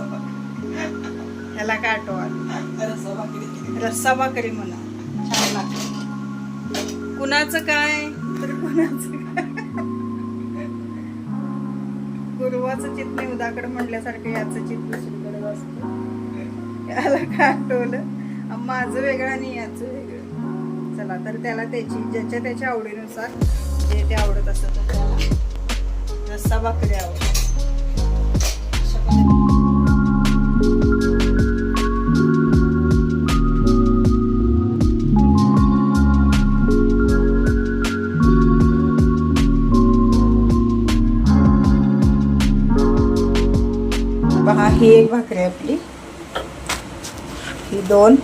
ह्याला काय आठवा रस्सा भाकरी म्हणा. छान लागतं. कुणाचं काय? तर कुणाचं गुरुवाचं चित नाही उदाकडे म्हटल्यासारखं याचं चित दुसरीकडे असतं. याला काय आठवलं? माझं वेगळं आणि याचं वेगळं. चला तर त्याला त्याची ज्याच्या त्याच्या आवडीनुसार जे ते आवडत असतं त्याला रस्सा भाकरी आवडत पहा ही एक भाकरी आहे आपली. ही दोन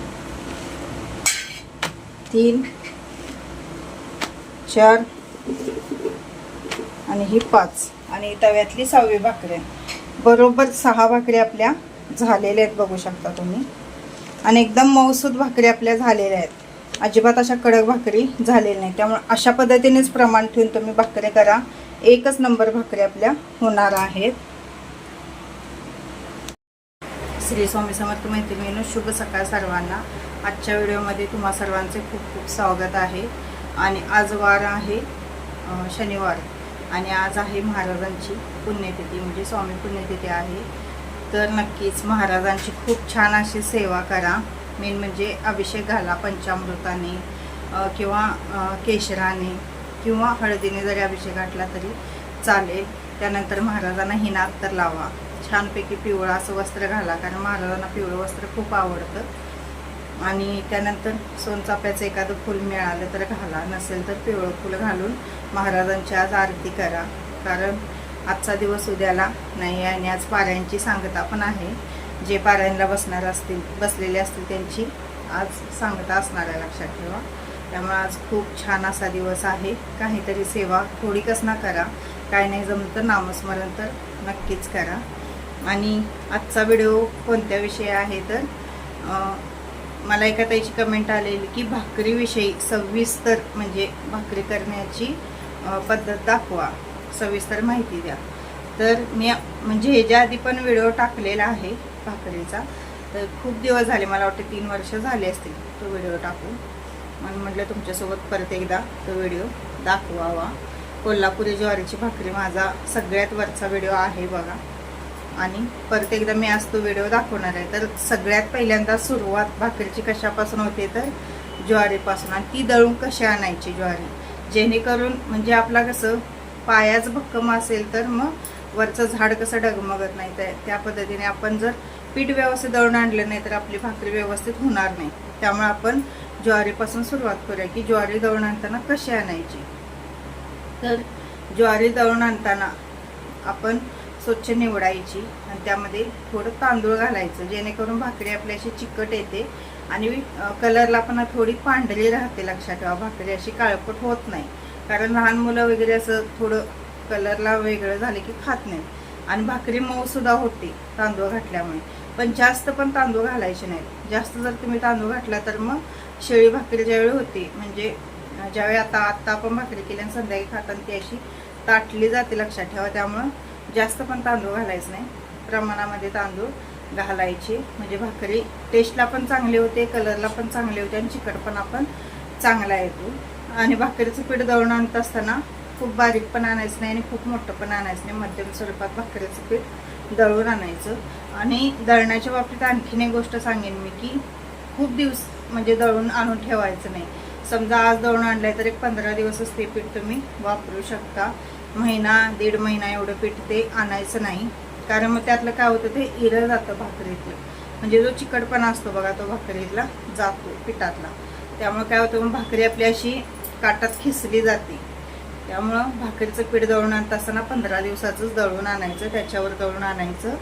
तीन चार आणि ही पाच. आणि तव्यातली सहावी भाकरी. आहे बरोबर सहा भाकरी आपल्या झालेल्या आहेत बघू शकता तुम्ही. आणि एकदम मऊसूद भाकरी आपल्या झालेल्या आहेत. अजिबात अशा कडक भाकरी झालेल्या नाही त्यामुळे अशा पद्धतीनेच प्रमाण ठेवून तुम्ही भाकरी करा. एकच नंबर भाकरी आपल्या होणार आहेत. श्री स्वामी समर्थ मैत्रिणीनं शुभ सकाळ सर्वांना. आजच्या व्हिडिओमध्ये तुम्हा सर्वांचे खूप खूप स्वागत आहे. आणि आज वार आहे शनिवार. आणि आज आहे महाराजांची पुण्यतिथी म्हणजे स्वामी पुण्यतिथी आहे. तर नक्कीच महाराजांची खूप छान अशी सेवा करा. मेन म्हणजे अभिषेक घाला पंचामृताने किंवा केशराने किंवा हळदीने जरी अभिषेक घातला तरी चालेल. त्यानंतर महाराजांना हिनात तर लावा. छानपैकी पिवळं असं वस्त्र घाला कारण महाराजांना पिवळं वस्त्र खूप आवडतं. आणि त्यानंतर सोनचाप्याचं एखादं फूल मिळालं तर घाला नसेल तर पिवळं फूल घालून महाराजांची आज आरती करा. कारण आजचा दिवस उद्याला नाही आणि आज पाऱ्यांची सांगता पण आहे. जे पाऱ्यांना बसणार असतील बसलेले असतील त्यांची आज सांगता असणार आहे लक्षात ठेवा. त्यामुळे आज खूप छान असा दिवस आहे. काहीतरी सेवा थोडी कसना करा. काय नाही जमलं तर नामस्मरण तर नक्कीच करा. आणि आजचा व्हिडिओ कोणत्या विषयी आहे तर मला एका ताईची कमेंट आलेली की भाकरीविषयी सविस्तर म्हणजे भाकरी करण्याची पद्धत दाखवा. सविस्तर माहिती द्या. तर मी म्हणजे ह्याच्या आधी पण व्हिडिओ टाकलेला आहे भाकरीचा तर खूप दिवस झाले मला वाटते तीन वर्ष झाले असतील तो व्हिडिओ टाकून. म्हणून म्हटलं तुमच्यासोबत परत एकदा तो व्हिडिओ दाखवावा. कोल्हापुरी ज्वारीची भाकरी माझा सगळ्यात वरचा व्हिडिओ आहे बघा. आणि परत एकदा मी आज तो व्हिडिओ दाखवणार आहे. तर सगळ्यात पहिल्यांदा सुरुवात भाकरीची कशापासून होते तर ज्वारीपासून. आणि ती दळून कशी आणायची ज्वारी? जेणेकरून म्हणजे आपला कसं पायाच भक्कम असेल तर मग वरचं झाड कसं डगमगत नाही तर त्या पद्धतीने आपण जर पीठ व्यवस्थित दळून आणलं नाही तर आपली भाकरी व्यवस्थित होणार नाही. त्यामुळे आपण ज्वारीपासून सुरुवात करूया की ज्वारी दळून आणताना कशी आणायची? तर ज्वारी दळून आणताना आपण स्वच्छ निवडायची आणि त्यामध्ये थोडं तांदूळ घालायचं जेणेकरून भाकरी आपली अशी चिकट येते आणि कलरला पण थोडी पांढरी राहते लक्षात ठेवा भाकरी अशी काळपट होत नाही. कारण लहान मुलं वगैरे असं थोडं कलरला वेगळं झाले की खात नाही आणि भाकरी मऊसुद्धा होते तांदूळ घातल्यामुळे. पण जास्त पण तांदूळ घालायचे नाहीत. जास्त जर तुम्ही तांदूळ घातला तर मग शेळी भाकरी ज्यावेळी होती म्हणजे ज्यावेळी आता आत्ता आपण भाकरी केल्याने आणि संध्याकाळी खाताना ती अशी ताटली जाते लक्षात ठेवा. त्यामुळं जास्त पण तांदूळ घालायचं नाही. प्रमाणामध्ये तांदूळ घालायचे. म्हणजे भाकरी टेस्टला पण चांगले होते कलरला पण चांगले होते आणि चिकटपणा पण चांगला येतो. आणि भाकरीचं पीठ दळून आणत असताना खूप बारीक पण आणायचं नाही आणि खूप मोठं पण आणायचं नाही. मध्यम स्वरूपात भाकरीचं पीठ दळून आणायचं. आणि दळण्याच्या बाबतीत आणखीन एक गोष्ट सांगेन मी की खूप दिवस म्हणजे दळून आणून ठेवायचं नाही. समजा आज दळून आणलंय तर एक पंधरा दिवसच ते पीठ तुम्ही वापरू शकता. महिना दीड महिना एवढं पीठ ते आणायचं नाही. कारण मग त्यातलं काय होतं ते इरं जातं भाकरीतलं. म्हणजे जो चिकटपणा असतो बघा तो भाकरीतला जातो पिठातला. त्यामुळे काय होतं मग भाकरी आपली अशी काटात खिसली जाते. त्यामुळं भाकरीचं पीठ दळून आणत असताना पंधरा दिवसाचंच दळून आणायचं त्याच्यावर दळून आणायचं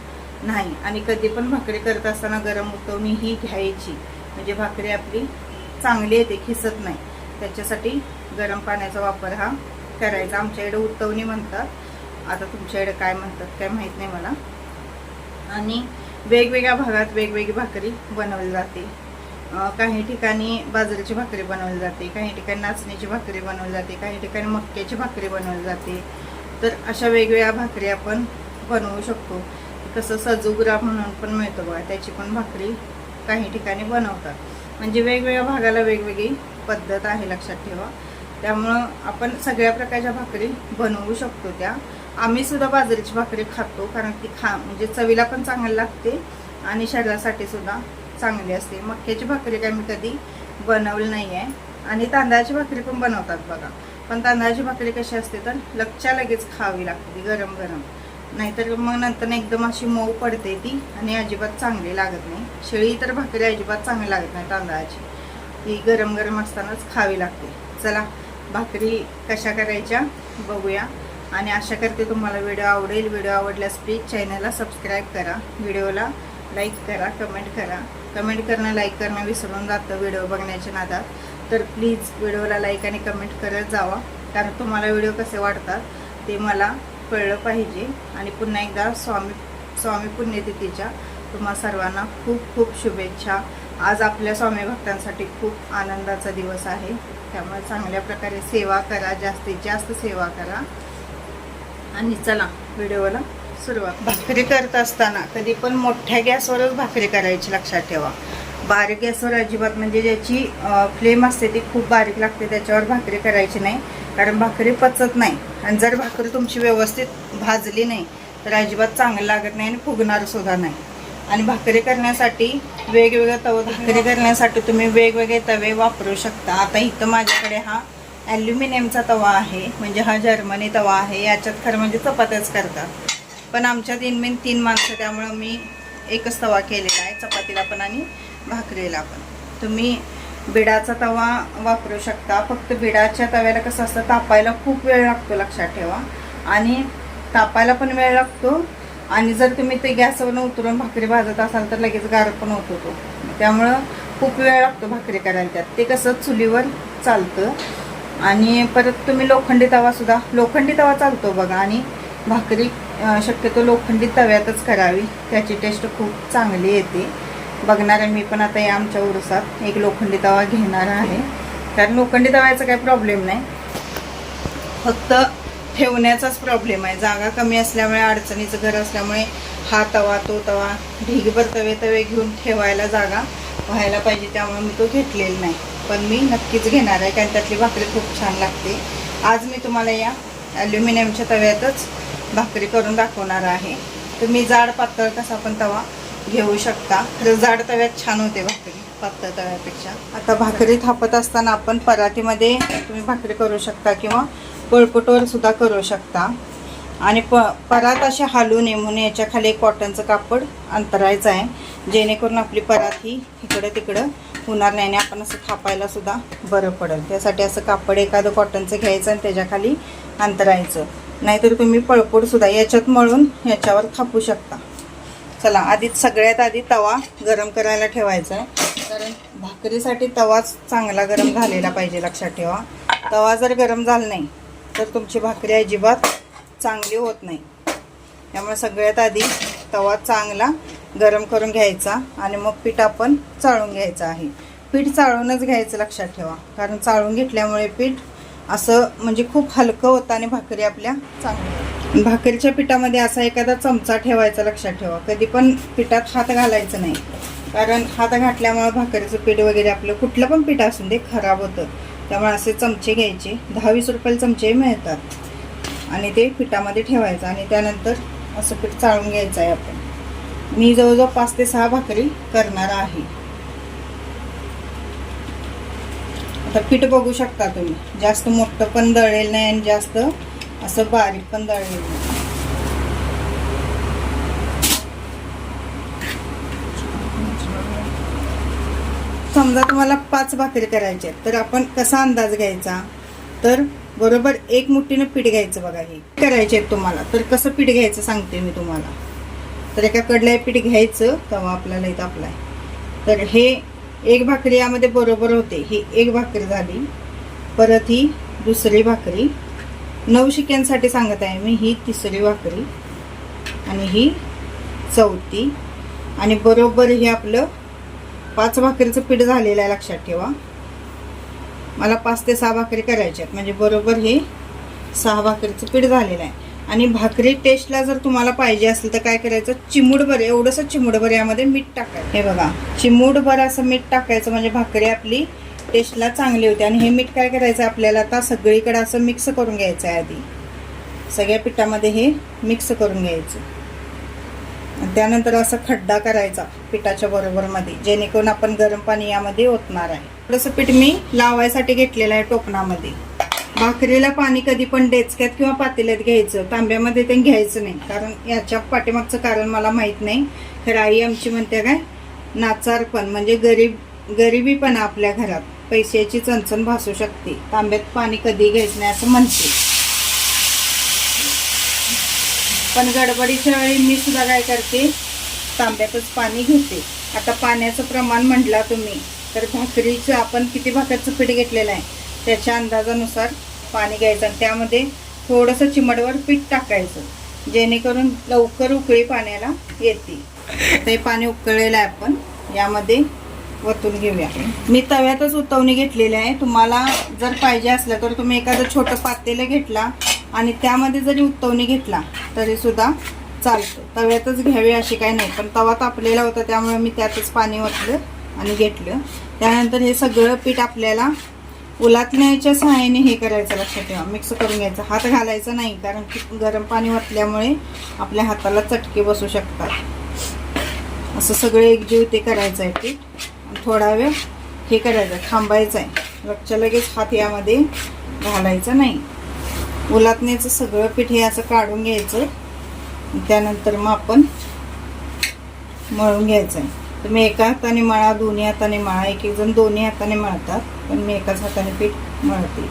नाही. आणि कधी पण भाकरी करत असताना गरम उतवणी ही घ्यायची. म्हणजे भाकरी आपली चांगली येते खिसत नाही. त्याच्यासाठी गरम पाण्याचा वापर हा करायचं. आमच्याकडे उतवणी म्हणतात. आता तुमच्याकडे काय म्हणतात काय माहीत नाही मला. आणि वेगवेगळ्या भागात वेगवेगळी भाकरी बनवली जाते. काही ठिकाणी बाजरीची भाकरी बनवली जाते काही ठिकाणी नाचणीची भाकरी बनवली जाते काही ठिकाणी मक्याची भाकरी बनवली जाते. तर अशा वेगवेगळ्या भाकरी आपण बनवू शकतो. कसं सजुगरा म्हणून पण मिळतो बघा त्याची पण भाकरी काही ठिकाणी बनवतात. म्हणजे वेगवेगळ्या भागाला वेगवेगळी पद्धत आहे लक्षात ठेवा. त्यामुळं आपण सगळ्या प्रकारच्या भाकरी बनवू शकतो त्या. आम्ही सुद्धा बाजरीची भाकरी खातो कारण ती खा म्हणजे चवीला पण चांगली लागते आणि शरीरासाठी सुद्धा चांगली असते. मक्याची भाकरी काय मी कधी बनवली नाही आहे आणि तांदळाची भाकरी पण बनवतात बघा. पण तांदळाची भाकरी कशी असते तर लगच्या लगेच खावी लागते ती गरम गरम. नाहीतर मग नंतर एकदम अशी मऊ पडते ती आणि अजिबात चांगली लागत नाही. शेळी तर भाकरी अजिबात चांगली लागत नाही तांदळाची. ती गरम गरम असतानाच खावी लागते. चला भाकरी कशा करायच्या बघूया. आणि आशा करते तुम्हाला व्हिडिओ आवडेल. व्हिडिओ आवडल्यास प्लीज चॅनलला सबस्क्राईब करा. व्हिडिओला लाईक करा कमेंट करा. कमेंट करणं लाईक करणं विसरून जातं व्हिडिओ बघण्याच्या नादात. तर प्लीज व्हिडिओला लाईक आणि कमेंट करत जावा. कारण तुम्हाला व्हिडिओ कसे वाटतात ते मला कळलं पाहिजे. आणि पुन्हा एकदा स्वामी स्वामी पुण्यतिथीच्या तुम्हा सर्वांना खूप खूप शुभेच्छा. आज आपल्या स्वामी भक्तांसाठी खूप आनंदाचा दिवस आहे. त्यामुळे चांगल्या प्रकारे सेवा करा जास्तीत जास्त सेवा करा. आणि चला व्हिडिओला सुरुवात भाकरी करत असताना कधी पण मोठ्या गॅसवरच भाकरी करायची लक्षात ठेवा. बारीक गॅसवर अजिबात म्हणजे ज्याची फ्लेम असते ती खूप बारीक लागते त्याच्यावर भाकरी करायची नाही. कारण भाकरी पचत नाही. आणि जर भाकरी तुमची व्यवस्थित भाजली नाही तर अजिबात चांगलं लागत नाही आणि फुगणार सुद्धा नाही. आणि भाकरी करण्यासाठी वेगवेगळं तवं भाकरी करण्यासाठी तुम्ही वेगवेगळे तवे वापरू शकता. आता इथं माझ्याकडे हा ॲल्युमिनियमचा तवा आहे. म्हणजे हा जर्मनी तवा आहे. याच्यात खरं म्हणजे चपात्याच करतात. पण आमच्यात इनमेन तीन माणसं त्यामुळं मी एकच तवा केलेला आहे चपातीला पण आणि भाकरीला पण. तुम्ही बिडाचा तवा वापरू शकता. फक्त बिडाच्या तव्याला कसं असतं तापायला खूप वेळ लागतो लक्षात ठेवा. आणि तापायला पण वेळ लागतो आणि जर तुम्ही ते गॅसवर उतरून भाकरी भाजत असाल तर लगेच गार पण होत होतो. त्यामुळं खूप वेळ लागतो भाकरी करायला त्यात. ते कसं चुलीवर चालतं. आणि परत तुम्ही लोखंडी तवासुद्धा लोखंडी तवा चालतो बघा. आणि भाकरी शक्यतो लोखंडी तव्यातच करावी. त्याची टेस्ट खूप चांगली येते. बघणार मी पण आता या आमच्या उरसात. एक लोखंडी तवा घेणार आहे. कारण लोखंडी तव्याचा काही प्रॉब्लेम नाही. फक्त ठेवण्याचाच प्रॉब्लेम आहे. जागा कमी असल्यामुळे अडचणीचं घर असल्यामुळे हा तवा तो तवा ढिगभर तवे तवे घेऊन ठेवायला जागा व्हायला पाहिजे त्यामुळे मी तो घेतलेला नाही. पण मी नक्कीच घेणार आहे कारण त्यातली भाकरी खूप छान लागते. आज मी तुम्हाला या ॲल्युमिनियमच्या तव्यातच भाकरी करून दाखवणार आहे. तुम्ही जाड पातळ कसा पण तवा घेऊ शकता. खरं जाड तव्यात छान होते भाकरी पातळ तव्यापेक्षा. आता भाकरी थापत असताना आपण परातीमध्ये तुम्ही भाकरी करू शकता किंवा पळपटवर सुद्धा करू शकता. आणि प परात असे हालून नये म्हणून याच्या खाली एक कॉटनचं कापड अंतरायचं आहे. जेणेकरून आपली परात ही इकडं तिकडं होणार नाही आणि आपण असं थापायला सुद्धा बरं पडेल. त्यासाठी असं कापड एखादं कॉटनचं घ्यायचं आणि त्याच्याखाली अंतरायचं. नाहीतर तुम्ही पळपूड सुद्धा याच्यात मळून याच्यावर थापू शकता. चला आधी सगळ्यात आधी तवा गरम करायला ठेवायचा आहे. कारण भाकरीसाठी तवाच चांगला गरम झालेला पाहिजे लक्षात ठेवा. तवा जर गरम झाला नाही तर तुमची भाकरी अजिबात चांगली होत नाही. त्यामुळे सगळ्यात आधी तवा चांगला गरम करून घ्यायचा आणि मग पीठ आपण चाळून घ्यायचं आहे. पीठ चाळूनच घ्यायचं लक्षात ठेवा. कारण चाळून घेतल्यामुळे पीठ असं म्हणजे खूप हलकं होतं आणि भाकरी आपल्या चांगली भाकरीच्या पिठामध्ये असा एखादा चमचा ठेवायचा लक्षात ठेवा. कधी पण पिठात हात घालायचं नाही. कारण हात घातल्यामुळे भाकरीचं पीठ वगैरे आपलं कुठलं पण पीठ असून ते खराब होतं. त्यामुळे असे चमचे घ्यायचे. दहा वीस रुपयाला चमचे मिळतात. आणि ते पिठामध्ये ठेवायचं आणि त्यानंतर असं पीठ चाळून घ्यायचं आहे आपण. मी जवळजवळ पाच ते सहा भाकरी करणार आहे. आता पीठ बघू शकता तुम्ही. जास्त मोठं पण दळेल नाही आणि जास्त असं बारीक पण दळेल नाही. समजा तुम्हाला पाच भाकरी करायच्या आहेत तर आपण कसा अंदाज घ्यायचा? तर बरोबर एक मुठीनं पीठ घ्यायचं बघा हे. करायचे आहेत तुम्हाला. तर कसं पीठ घ्यायचं सांगते मी तुम्हाला. तर एका कडलं पीठ घ्यायचं तेव्हा आपल्याला इथं आपलाय तर हे एक भाकरी यामध्ये बरोबर होते. ही एक भाकरी झाली. परत ही दुसरी भाकरी. नऊ शिक्यांसाठी सांगत आहे मी ही तिसरी भाकरी आणि ही चौथी. आणि बरोबर हे आपलं पाच भाकरीचं पीठ झालेलं आहे लक्षात ठेवा. मला पाच ते सहा भाकरी करायच्या आहेत. म्हणजे बरोबर हे सहा भाकरीचं पीठ झालेलं आहे. आणि भाकरी टेस्टला जर तुम्हाला पाहिजे असेल तर काय करायचं? चिमूडभर एवढंसं चिमूडभर यामध्ये मीठ टाकायचं. हे बघा चिमूडभर असं मीठ टाकायचं म्हणजे भाकरी आपली टेस्टला चांगली होते. आणि हे मीठ काय करायचं आपल्याला? आता सगळीकडे असं मिक्स करून घ्यायचं आहे आधी. सगळ्या पिठामध्ये हे मिक्स करून घ्यायचं. त्यानंतर असा खड्डा करायचा पिठाच्या बरोबरमध्ये जेणेकरून आपण गरम पाणी यामध्ये ओतणार आहे. थोडंसं पीठ मी लावायसाठी घेतलेलं आहे टोपणामध्ये. भाकरीला पाणी कधी पण डेचक्यात किंवा पातेल्यात घ्यायचं तांब्यामध्ये ते घ्यायचं नाही. कारण याच्या पाठीमागचं कारण मला माहीत नाही. तर आई आमची म्हणते काय? नाचार पण म्हणजे गरीब गरिबी पण आपल्या घरात. पैशाची चणचण भासू शकते. तांब्यात पाणी कधी घ्यायचं नाही असं म्हणते. पण गडबडीच्या वेळी मी सुद्धा काय करते? तांब्यातच पाणी घेते. आता पाण्याचं प्रमाण म्हटला तुम्ही तर भाकरीचं आपण किती भाकरचं पीठ घेतलेलं आहे? त्याच्या अंदाजानुसार पाणी घ्यायचं आणि त्यामध्ये थोडंसं चिमडवर पीठ टाकायचं जेणेकरून लवकर उकळी पाण्याला येते. ते पाणी उकळलेलं आहे आपण यामध्ये वतून घेऊया. मी तव्यातच उतवणी घेतलेली आहे. तुम्हाला जर पाहिजे असलं तर तुम्ही एखादं छोटं पातेलं घेतला आणि त्यामध्ये जरी उतवणी घेतला तरी सुद्धा चालतं. तव्यातच घ्यावी अशी काही नाही. पण तवा तापलेला होता त्यामुळे मी त्यातच पाणी ओतलं आणि घेतलं. त्यानंतर हे सगळं पीठ आपल्याला उलातण्याच्या सहाय्याने हे करायचं लक्षात ठेवा. मिक्स करून घ्यायचं. हात घालायचा नाही कारण की गरम पाणी ओतल्यामुळे आपल्या हाताला चटके बसू शकतात. असं सगळं एकजीव ते करायचं आहे पीठ. थोडा वेळ हे करायचं. थांबायचं आहे. लगच्या लगेच हात यामध्ये घालायचा नाही. उलातण्याचं सगळं पीठ हे असं काढून घ्यायचं. त्यानंतर मग आपण मळून घ्यायचं. आहे तुम्ही एका हाताने मळा दोन्ही हाताने मळा एक एक जण दोन्ही हाताने मळतात पण मी एकाच हाताने पीठ मळते.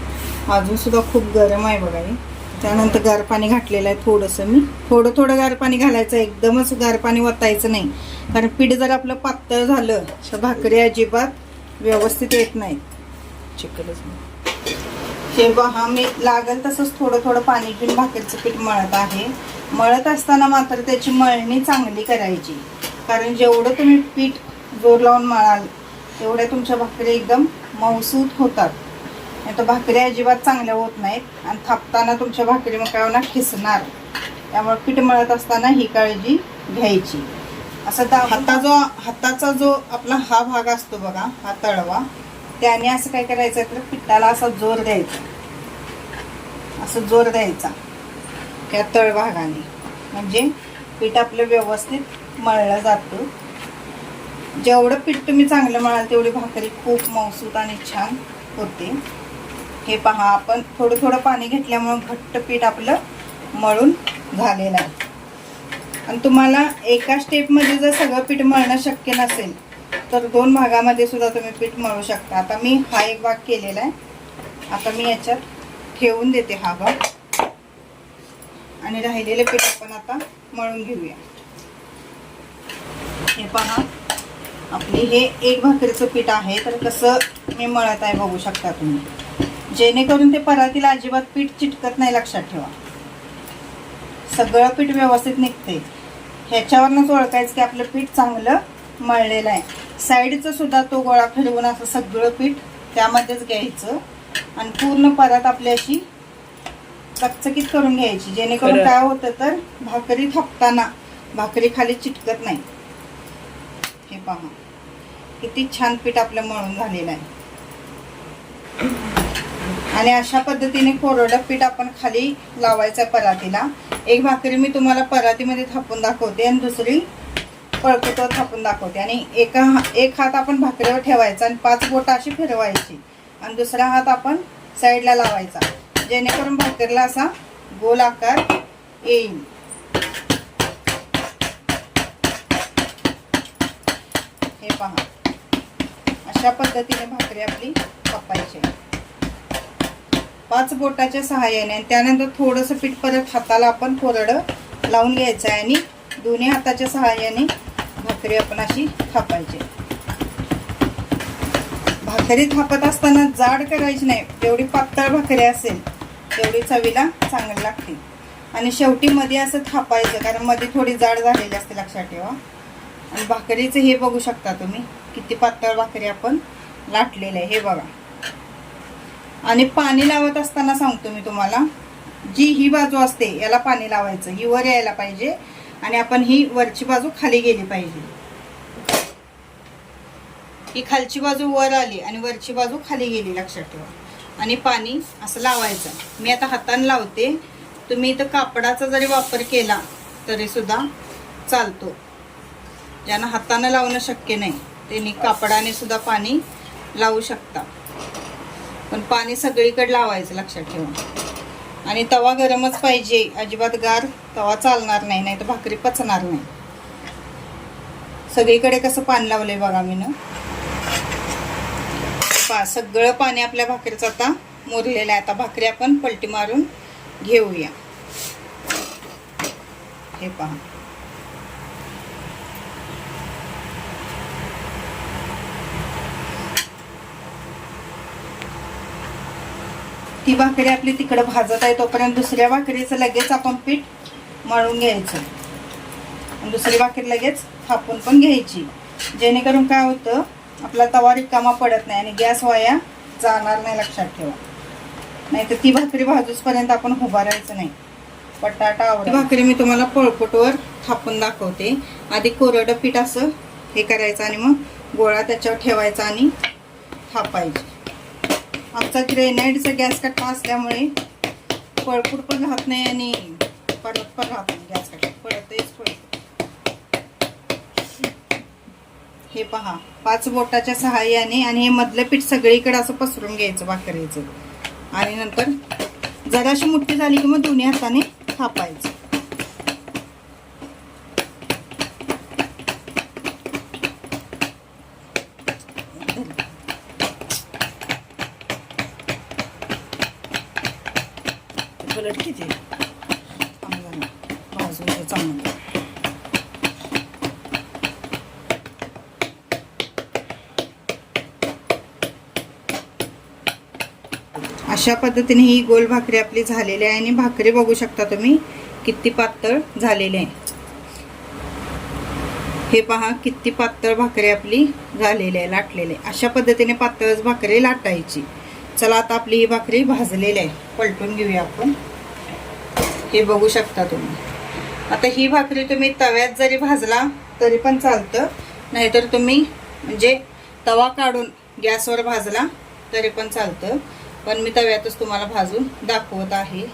अजून सुद्धा खूप गरम आहे बघा हे. त्यानंतर गार पाणी घातलेलं आहे थोडंसं मी. थोडं थोडं गार पाणी घालायचं एकदमच गार पाणी वतायचं नाही. कारण पीठ जर आपलं पातळ झालं तर भाकरी अजिबात व्यवस्थित येत नाहीत चिकलच नाही. हे हा मी लागेल तसंच थोडं थोडं पाणी घेऊन भाकरीचं पीठ मळत आहे. मळत असताना मात्र त्याची मळणी चांगली करायची. कारण जेवढं तुम्ही पीठ जोर लावून मळाल तेवढ्या तुमच्या भाकरी एकदम मऊसूत होतात. नाही तर भाकरी अजिबात चांगल्या होत नाहीत आणि थापताना तुमच्या भाकरी मग काय खिसणार. त्यामुळे पीठ मळत असताना ही काळजी घ्यायची. असं दा हाता जो हाताचा जो आपला हा भाग असतो बघा हा तळवा त्याने असं काय करायचं तर पिठाला असा जोर द्यायचा. असं जोर द्यायचा. त्या तळभागाने म्हणजे पीठ आपलं व्यवस्थित मळलं जातं. जेवढं पीठ तुम्ही चांगलं मळाल तेवढी भाकरी खूप मौसूत आणि छान होते. हे पहा आपण थोडं थोडं पाणी घेतल्यामुळं घट्ट पीठ आपलं मळून झालेलं आहे. आणि तुम्हाला एका स्टेपमध्ये जर सगळं पीठ मळणं शक्य नसेल तर दोन भागामध्ये सुद्धा तुम्ही पीठ मळू शकता. आता मी हा एक भाग केलेला आहे. आता मी याच्यात ठेवून देते हा भाग. आणि राहिलेले पीठ आपण आता मळून घेऊया. हे पहा. आपली हे एक भाकरीचं पीठ आहे तर कसं मी मळत आहे बघू शकता तुम्ही. जेणेकरून ते परातीला अजिबात पीठ चिटकत नाही लक्षात ठेवा. सगळं पीठ व्यवस्थित निघते ह्याच्यावरनंच ओळखायचं की आपलं पीठ चांगलं मळलेलं आहे. साईडचं सुद्धा तो गोळा फिरवून असं सगळं पीठ त्यामध्येच घ्यायचं. आणि पूर्ण परत आपली अशी चकचकीत करून घ्यायची. जेणेकरून. काय होतं तर भाकरी थापताना भाकरी खाली चिटकत नाही. हे पहा. किती छान पीठ आपलं मळून झालेलं आहे. आणि अशा पद्धतीने कोरडं पीठ आपण खाली लावायचं परातीला. एक भाकरी मी तुम्हाला परातीमध्ये थापून दाखवते आणि दुसरी पळकुटावर थापून दाखवते. आणि एका एक हात आपण भाकरीवर ठेवायचा आणि पाच बोटं अशी फिरवायची. आणि दुसरा हात आपण साईडला लावायचा. जेणेकरून भाकरीला असा गोल आकार येईल. हे पहा. अशा पद्धतीने भाकरी आपली कापायची पाच बोटाच्या सहाय्याने आणि त्यानंतर थोडंसं पीठ परत हाताला आपण कोरडं लावून घ्यायचं आहे आणि दोन्ही हाताच्या सहाय्याने भाकरी आपण अशी थापायची. भाकरी थापत असताना जाड करायची नाही. जेवढी पातळ भाकरी असेल तेवढी चवीला चांगली लागते. आणि शेवटी मध्ये असं थापायचं कारण मध्ये थोडी जाड झालेली असते लक्षात ठेवा. आणि भाकरीचं हे बघू शकता तुम्ही किती पातळ भाकरी आपण लाटलेलं आहे. हे बघा. आणि पाणी लावत असताना सांगतो मी तुम्हाला जी ही बाजू असते याला पाणी लावायचं. ही वर यायला पाहिजे. आणि आपण ही वरची बाजू खाली गेली पाहिजे. ही खालची बाजू वर आली आणि वरची बाजू खाली गेली लक्षात ठेवा. आणि पाणी असं लावायचं. मी आता हाताने लावते. तुम्ही इथं कापडाचा जरी वापर केला तरी सुद्धा चालतो. ज्यांना हातानं लावणं शक्य नाही त्यांनी कापडाने सुद्धा पाणी लावू शकता. पण पाणी सगळीकडे लावायचं लक्षात ठेवा. आणि तवा गरमच पाहिजे. अजिबात गार तवा चालणार नाही नाही तर भाकरी पचणार नाही. सगळीकडे कसं पाणी लावलंय बघा मी ना. पा सगळं पाणी आपल्या भाकरीचं आता मुरलेलं आहे. आता भाकरी आपण पलटी मारून घेऊया. हे पहा. ती भाकरी आपली तिकडं भाजत आहे तोपर्यंत दुसऱ्या भाकरीचं लगेच आपण पीठ मळून घ्यायचं. आणि दुसरी भाकरी लगेच थापून पण घ्यायची. जेणेकरून काय होतं आपला तवा रिकामा पडत नाही आणि गॅस वाया जाणार नाही लक्षात ठेवा. नाही तर ती भाकरी भाजूसपर्यंत आपण उभारायचं नाही. बटाटा आवड. भाकरी मी तुम्हाला पळपुटवर थापून दाखवते. आधी कोरडं पीठ असं हे करायचं आणि मग गोळा त्याच्यावर ठेवायचा आणि थापायची. आमचा ग्रेनाईडचा गॅस कट्टा असल्यामुळे पळपूड पण राहत नाही आणि पडत पण राहत नाही गॅस कट्टा. पळतेच पळत हे पहा पाच बोटाच्या सहाय्याने आणि हे मधलं पीठ सगळीकडे असं पसरून घ्यायचं भाकरीचं. आणि नंतर जराशी मोठी झाली की मग दोन्ही हाताने थापायचं. पलट किती भाजून चांगलं अशा पद्धतीने ही गोल भाकरी आपली झालेली आहे आणि भाकरी बघू शकता तुम्ही किती पातळ झालेली आहे. हे पहा किती पातळ भाकरी आपली झालेली आहे लाटलेली आहे. अशा पद्धतीने पातळच भाकरी लाटायची. चला आता आपली ही भाकरी भाजलेली आहे. पलटून घेऊया आपण. हे बघू शकता तुम्ही. आता ही भाकरी तुम्ही तव्यात जरी भाजला तरी पण चालतं. नाहीतर तुम्ही म्हणजे तवा काढून गॅसवर भाजला तरी पण चालतं. पण मी तव्यातच तुम्हाला भाजून दाखवत आहे.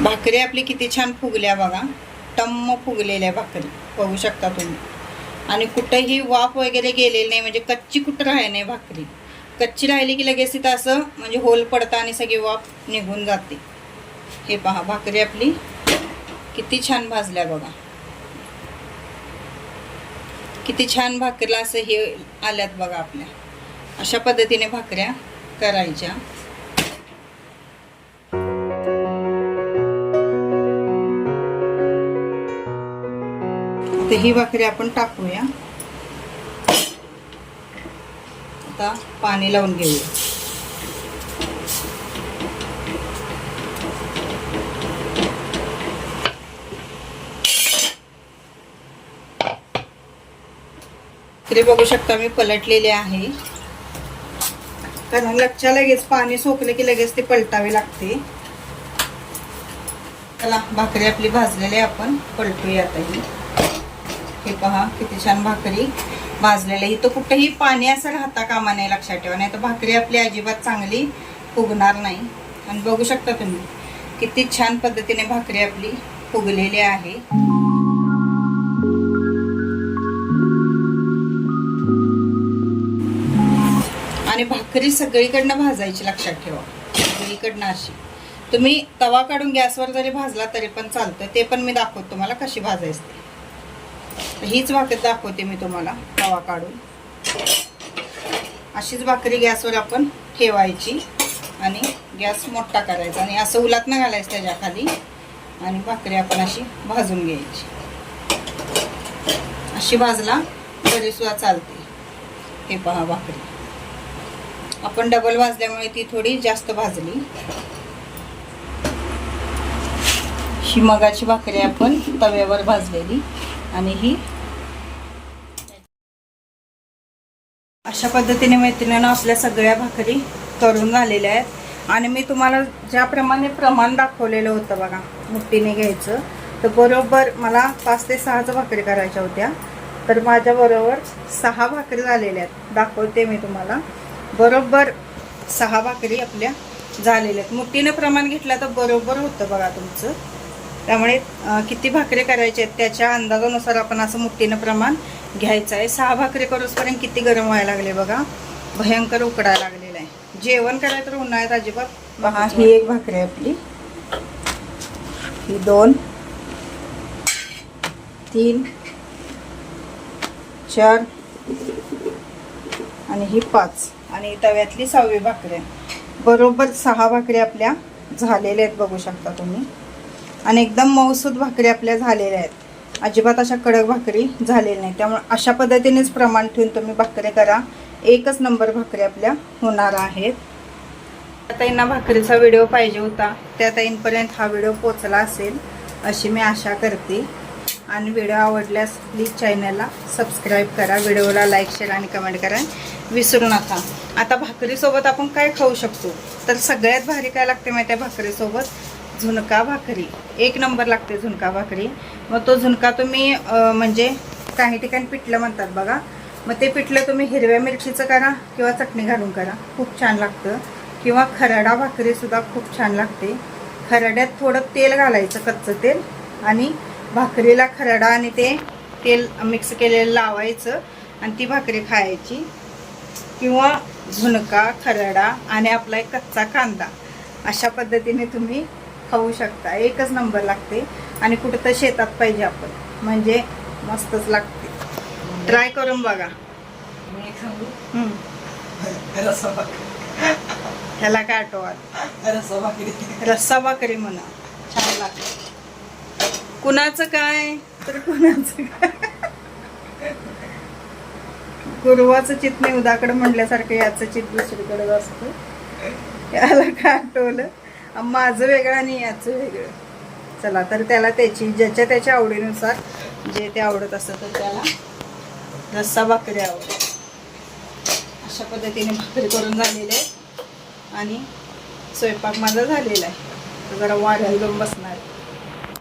भाकरी आपली किती छान फुगल्या बघा. टम्म फुगलेल्या भाकरी बघू शकता तुम्ही. आणि कुठंही वाफ वगैरे गेलेली नाही म्हणजे कच्ची कुठं राही नाही भाकरी. कच्ची राहिली की लगेच तिथं असं म्हणजे होल पडतं आणि सगळी वाफ निघून जाते. हे पहा भाकरी आपली किती छान भाजल्या बघा. किती छान भाकरीला असं हे आल्यात बघा आपल्या. अशा पद्धतीने भाकऱ्या करायच्या. ही भाकरी आपण टाकूया. आता पाणी लावून घेऊया. तरी बघू शकता मी पलटलेले आहे. कारण लगच्या लगेच पाणी सोकलं की लगेच ते पलटावे लागते. चला भाकरी आपली भाजलेली आहे आपण पलटूया आता ही. हे पहा किती छान भाकरी भाजलेली आहे. इथं कुठेही पाणी असं राहता कामा नाही लक्षात ठेवा. नाही तर भाकरी आपली अजिबात चांगली फुगणार नाही. आणि बघू शकता तुम्ही किती छान पद्धतीने भाकरी आपली फुगलेली आहे. आणि भाकरी सगळीकडनं भाजायची लक्षात ठेवा. सगळीकडनं अशी. तुम्ही तवा काढून गॅसवर जरी भाजला तरी पण चालतं. ते पण मी दाखवतो तुम्हाला कशी भाजायची. हीच भाकरी दाखवते मी तुम्हाला तवा काढून. अशीच भाकरी गॅसवर आपण ठेवायची आणि गॅस मोठा करायचा आणि असं उलात न घालायचं त्याच्याखाली आणि भाकरी आपण अशी भाजून घ्यायची. अशी भाजला तरीसुद्धा चालते. हे पहा भाकरी. आपण डबल भाजल्यामुळे ती थोडी जास्त भाजली. ही मगाची भाकरी आपण तव्यावर भाजलेली आणि ही अशा पद्धतीने मैत्रिणीनं आपल्या सगळ्या भाकरी करून झालेल्या आहेत. आणि मी तुम्हाला ज्याप्रमाणे प्रमाण दाखवलेलं होतं बघा मुठीने घ्यायचं तर बरोबर मला पाच ते सहाच भाकरी करायच्या होत्या. तर माझ्याबरोबर सहा भाकरी झालेल्या आहेत. दाखवते मी तुम्हाला. बरोबर सहा भाकरी आपल्या झालेल्या आहेत. मुठीनं प्रमाण घेतलं तर बरोबर होतं बघा तुमचं. त्यामुळे किती भाकरी करायचे आहेत त्याच्या अंदाजानुसार आपण असं मुठीनं प्रमाण घ्यायचं आहे. सहा भाकरी करूसपर्यंत किती गरम व्हायला लागले बघा. भयंकर उकडायला लागलेलं आहे. जेवण करायचं तर उन्हाळ्यात अजिबात पहा ही एक भाकरी आहे आपली. ही दोन तीन चार आणि ही पाच. आणि तव्यातली सहावी भाकरी. आहे बरोबर सहा भाकरी आपल्या झालेल्या आहेत बघू शकता तुम्ही. आणि एकदम मऊसूद भाकरी आपल्या झालेल्या आहेत. अजिबात अशा कडक भाकरी झालेल्या नाही त्यामुळे अशा पद्धतीनेच प्रमाण ठेवून तुम्ही भाकरी करा. एकच नंबर भाकरी आपल्या होणार आहेत. त्या ताईंना भाकरीचा व्हिडिओ पाहिजे होता. त्या ताईंपर्यंत हा व्हिडिओ पोचला असेल अशी मी आशा करते. आणि व्हिडिओ आवडल्यास प्लीज चॅनलला सबस्क्राईब करा. व्हिडिओला लाईक शेअर आणि कमेंट करा. विसरू नका. आता भाकरीसोबत आपण काय खाऊ शकतो? तर सगळ्यात भारी काय लागते माहिती आहे भाकरीसोबत? झुणका भाकरी. एक नंबर लागते झुणका भाकरी. मग तो झुणका तुम्ही म्हणजे काही ठिकाणी पिठलं म्हणतात बघा. मग ते पिठलं तुम्ही हिरव्या मिरचीचं करा किंवा चटणी घालून करा. खूप छान लागतं. किंवा खरडा भाकरीसुद्धा खूप छान लागते. खरड्यात थोडं तेल घालायचं कच्चं तेल. आणि भाकरीला खरडा आणि ते तेल मिक्स केलेलं लावायचं. आणि ती भाकरी खायची. किंवा झुणका खरडा आणि आपला एक कच्चा कांदा. अशा पद्धतीने तुम्ही खाऊ शकता. एकच नंबर लागते आणि कुठं तर शेतात पाहिजे आपण. म्हणजे मस्तच लागते. ट्राय करून बघा. ह्याला काय आठवत? रस्सा भाकरी म्हणा. छान लागते. कुणाचं काय? तर कुणाचं काय? गुरुवाचं चित नाही उदाकडं म्हटल्यासारखं याचं चित दुसरीकडं असतं. याला काय आठवलं? माझं वेगळं आणि याचं वेगळं. चला तर त्याला त्याची ज्याच्या त्याच्या आवडीनुसार जे ते आवडत असतं तर त्याला रस्सा भाकरी आवडत. अशा पद्धतीने भाकरी करून झालेली आहे आणि स्वयंपाक माझा झालेला आहे. जरा वाढ जाऊन बसणार